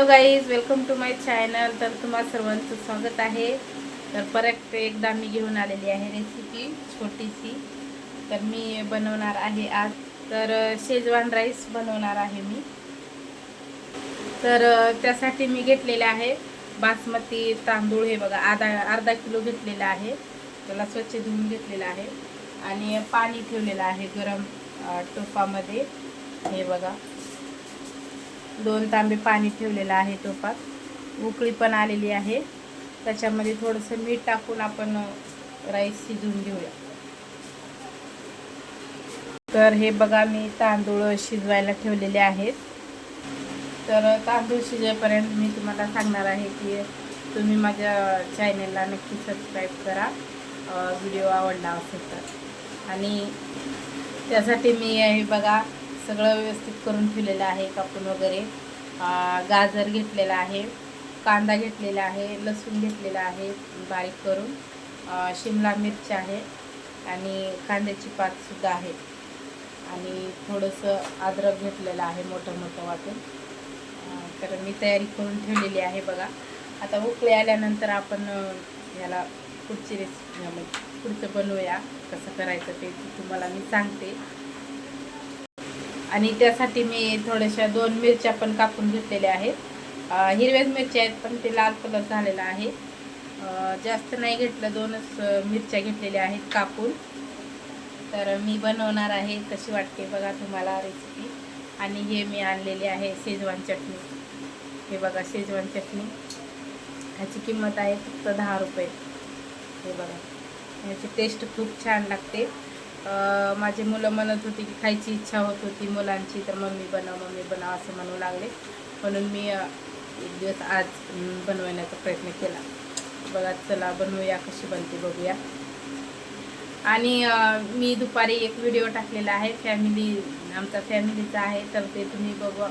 Hello guys welcome to my channel तर तुम्हा सर्वांचं स्वागत आहे. तर परत एकदा मी घेऊन आलेली आहे रेसिपी छोटीशी. तर मी बनवणार आहे आज. तर शेजवान राईस बनवणार आहे मी. तर त्यासाठी मी घेतलेले आहे बासमती तांदूळ. हे बघा आधा अर्धा किलो घेतलेला आहे. त्याला स्वच्छ धुवून घेतलेला आहे. आणि पाणी ठेवलेलं आहे गरम टोपामध्ये हे बघा. दोन तांबे पाणी ठेवलेलं आहे टोपात. उकळी पण आलेली आहे. त्याच्यामध्ये थोडंसं मीठ टाकून आपण राईस शिजवून घेऊया. तर हे बघा मी तांदूळ शिजवायला ठेवलेले आहेत. तर तांदूळ शिजेपर्यंत मी तुम्हाला सांगणार आहे की तुम्ही माझ्या चॅनेलला नक्की सबस्क्राईब करा. व्हिडिओ आवडला असेल तर. आणि त्यासाठी मी हे बघा सगळं व्यवस्थित करून ठेवलेलं आहे कापून वगैरे. गाजर घेतलेला आहे कांदा घेतलेला आहे लसूण घेतलेला आहे बारीक करून. शिमला मिरची आहे आणि कांद्याची पातसुद्धा आहे. आणि थोडंसं अद्रक घेतलेलं आहे मोठं मोठं वाटून. तर मी तयारी करून ठेवलेली आहे बघा. आता उकळी आल्यानंतर आपण अं, याला पुढची रेसिपी म्हणजे पुढचं बनवूया कसं करायचं ते तुम्हाला मी सांगते. आणि त्यासाठी मी थोड्याशा दोन मिरच्या पण कापून घेतलेल्या आहेत. हिरव्याच मिरच्या आहेत पण ते लाल कलर झालेला आहे. जास्त नाही घेतलं दोनच मिरच्या घेतलेल्या आहेत कापून. तर मी बनवणार आहे कशी वाटते बघा तुम्हाला रेसिपी आणि हे मी आणलेली आहे शेजवान चटणी. हे बघा शेजवान चटणी. ह्याची किंमत आहे फक्त दहा रुपये. हे बघा. ह्याची टेस्ट खूप छान लागते. माझे मुलं म्हणत होती की खायची इच्छा होत होती मुलांची तर मम्मी बनव मम्मी बनव असं म्हणू लागले. म्हणून मी एक दिवस आज बनवण्याचा प्रयत्न केला. बघा चला बनवूया कशी बनते बघूया. आणि मी दुपारी एक व्हिडिओ टाकलेला आहे. फॅमिली आमचा फॅमिलीचा आहे तर ते तुम्ही बघ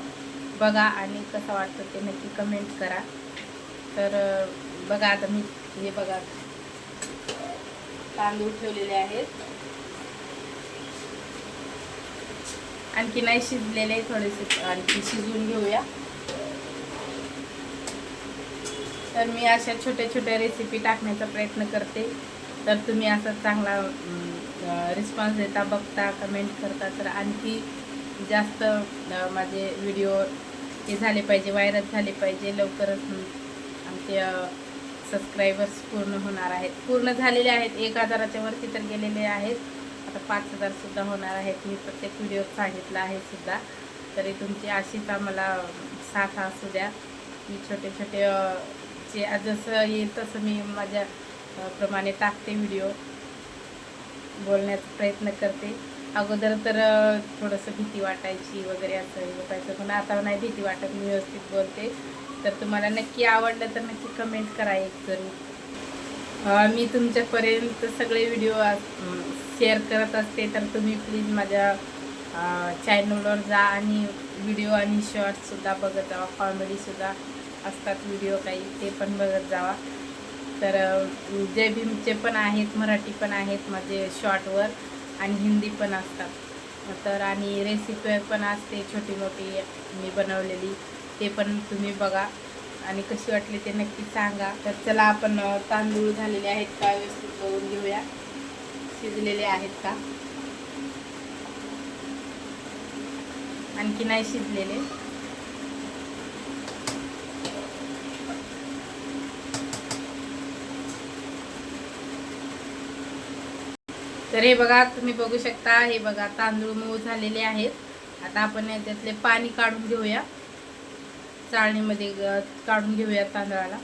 बघा आणि कसं वाटतं ते नक्की कमेंट करा. तर बघा आता मी हे बघा. तांदूळ ठेवलेले आहेत. आणखी नाही शिजलेले थोडेसे आणखी शिजवून घेऊया. तर मी अशा छोट्या छोट्या रेसिपी टाकण्याचा प्रयत्न करते. तर तुम्ही असा चांगला रिस्पॉन्स देता बघता कमेंट करता. तर आणखी जास्त माझे व्हिडिओ हे झाले पाहिजे व्हायरल झाले पाहिजे. लवकरच आमचे सबस्क्रायबर्स पूर्ण होणार आहेत. पूर्ण झालेले आहेत. एक हजाराच्या वरती तर गेलेले आहेत. आता पाच हजारसुद्धा होणार आहेत. मी प्रत्येक व्हिडिओत सांगितलं आहे सुद्धा. तरी तुमची अशीच आम्हाला साथ असू द्या. मी छोटे छोटे जे जसं येईल तसं मी माझ्या प्रमाणे टाकते व्हिडिओ बोलण्याचा प्रयत्न करते. अगोदर तर थोडंसं भीती वाटायची वगैरे असं हे पण आता नाही भीती वाटत मी व्यवस्थित बोलते. तर तुम्हाला नक्की आवडलं तर नक्की कमेंट करा एक जरूर मी तुमच्यापर्यंत सगळे व्हिडिओ शेअर करत असते तर तुम्ही प्लीज माझ्या चॅनलवर जा आणि व्हिडिओ आणि शॉर्ट्ससुद्धा बघत जावा कॉमेडीसुद्धा असतात व्हिडिओ काही ते पण बघत जावा. तर जय भीमचे पण आहेत मराठी पण आहेत माझे शॉर्टवर आणि हिंदी पण असतात. तर आणि रेसिपी पण असते छोटी मोठी मी बनवलेली ते पण तुम्ही बघा. आणि कशी वाटली ते नक्की सांगा. तर चला आपण तांदूळ झालेले आहेत का? व्यवस्थित करून घेऊया. शिजलेले आहेत का? आणखी नाही शिजलेले. तर हे बघा तुम्ही बघू शकता हे बघा तांदूळ मऊ झालेले आहेत. आता आपण याच्यातले पाणी काढून घेऊया. चाळणीमध्ये ग- काढून घेऊया तांदळाला.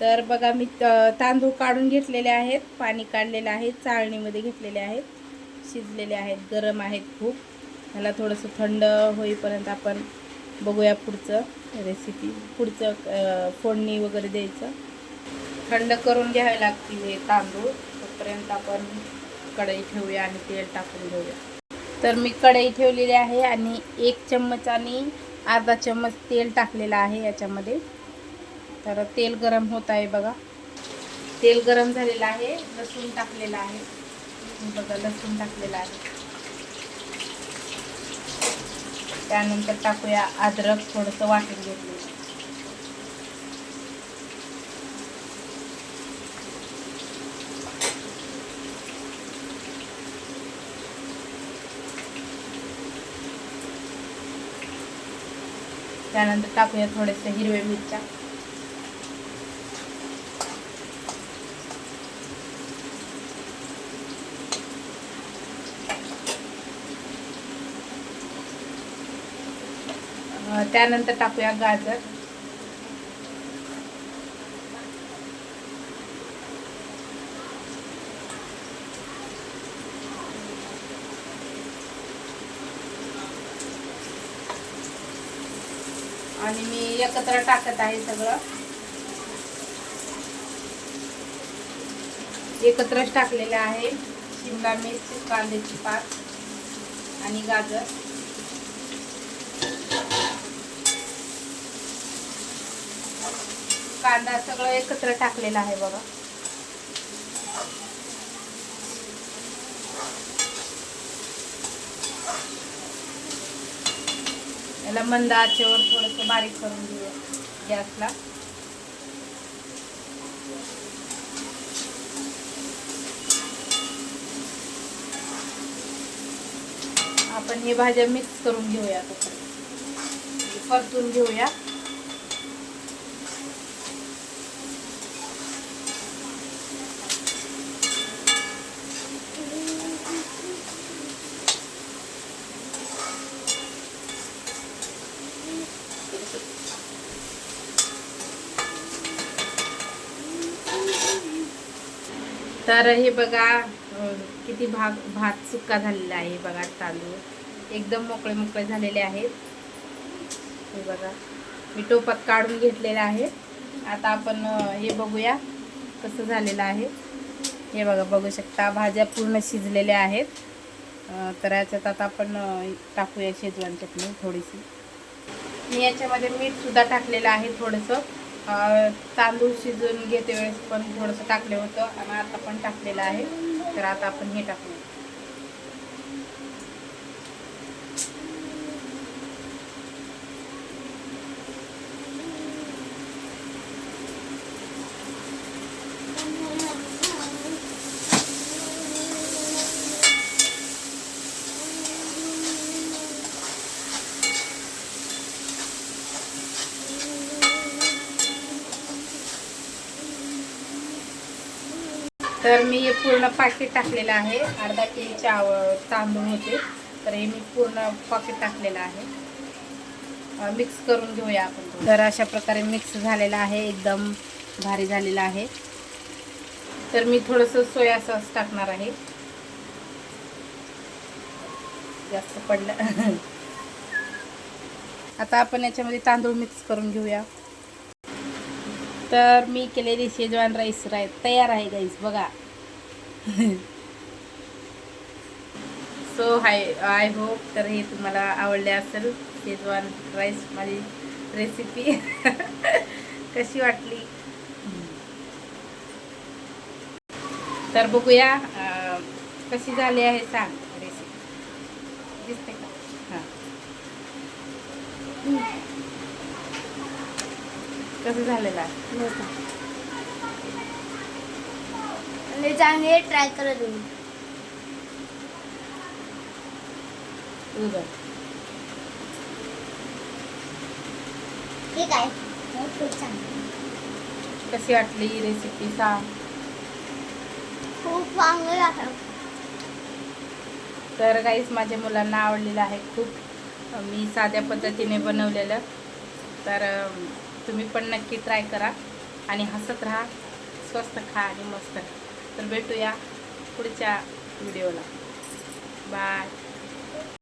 तर बघा मी तांदूळ काढून घेतलेले आहेत पाणी काढलेलं आहे चाळणीमध्ये घेतलेले आहेत शिजलेले आहेत गरम आहेत खूप. ह्याला थोडंसं थंड होईपर्यंत आपण बघूया पुढचं रेसिपी पुढचं फोडणी वगैरे द्यायचं. थंड करून घ्यावे लागतील हे तांदूळ. तोपर्यंत आपण कढई ठेवूया आणि तेल टाकून घेऊया. तर मी कढई ठेवलेली आहे आणि एक चम्मच आणि अर्धा चम्मच तेल टाकलेलं आहे याच्यामध्ये. तर तेल गरम होत आहे बघा. तेल गरम झालेलं आहे लसूण टाकलेलं आहे. बघा लसूण टाकलेलं आहे. त्यानंतर टाकूया अद्रक थोडंसं वाटून घेतलं. त्यानंतर टाकूया थोडेसे हिरव्या मिरच्या. त्यानंतर टाकूया गाजर. आणि मी एकत्र टाकत आहे सगळं. एकत्रच टाकलेलं आहे. शिमला मिरची कांद्याची पात आणि गाजर. कांदा सगळं एकत्र टाकलेलं आहे बघा. याला मंद आचेवर थोडस बारीक करून घेऊया गॅसला. आपण हे भाज्या मिक्स करून घेऊया म्हणजे परतून घेऊया. तर हे बघा किती भाग भात सुक्का झालेला आहे बघा तांदूळ. एकदम मोकळे मोकळे झालेले आहेत. हे बघा मी टोपात काढून घेतलेलं आहे. आता आपण हे बघूया कसं झालेलं आहे. हे बघा बघू शकता भाज्या पूर्ण शिजलेल्या आहेत. तर याच्यात आता आपण टाकूया शेजवान चटणी थोडीशी. मी याच्यामध्ये मीठसुद्धा टाकलेलं आहे थोडंसं. तांदूळ शिजून घेते वेळेस पण थोडंसं टाकलं होतं आणि आता पण टाकलेलं आहे. तर आता आपण हे टाकू तर मी हे पूर्ण पाकिट टाकलेलं आहे. अर्धा किलोचे आव तांदूळ होते. तर हे मी पूर्ण पाकिट टाकलेलं आहे. मिक्स करून घेऊया आपण तर अशा प्रकारे मिक्स झालेलं आहे. एकदम भारी झालेलं आहे. तर मी थोडंसं सोया सॉस टाकणार आहे. जास्त पडलं. आता आपण याच्यामध्ये तांदूळ मिक्स करून घेऊया. तर मी केलेली शेजवान राईस राय तयार आहे गाईस बघा. सो हाय आय होप तर हे तुम्हाला आवडले असेल शेजवान राईस माझी रेसिपी कशी वाटली? तर बघूया कशी झाली आहे सांग रेसिपी दिसते का हां कसं झालेलं आहे? चांगले ट्राय करत ठीक आहे. छान. कशी वाटली रेसिपी सांग. खूप चांगलं आहे. तर काहीच माझ्या मुलांना आवडलेलं आहे खूप. मी साध्या पद्धतीने बनवलेलं. तर तुम्ही पण नक्की ट्राय करा आणि हसत राहा स्वस्त खा आणि मस्त. तर भेटूया पुढच्या व्हिडिओला बाय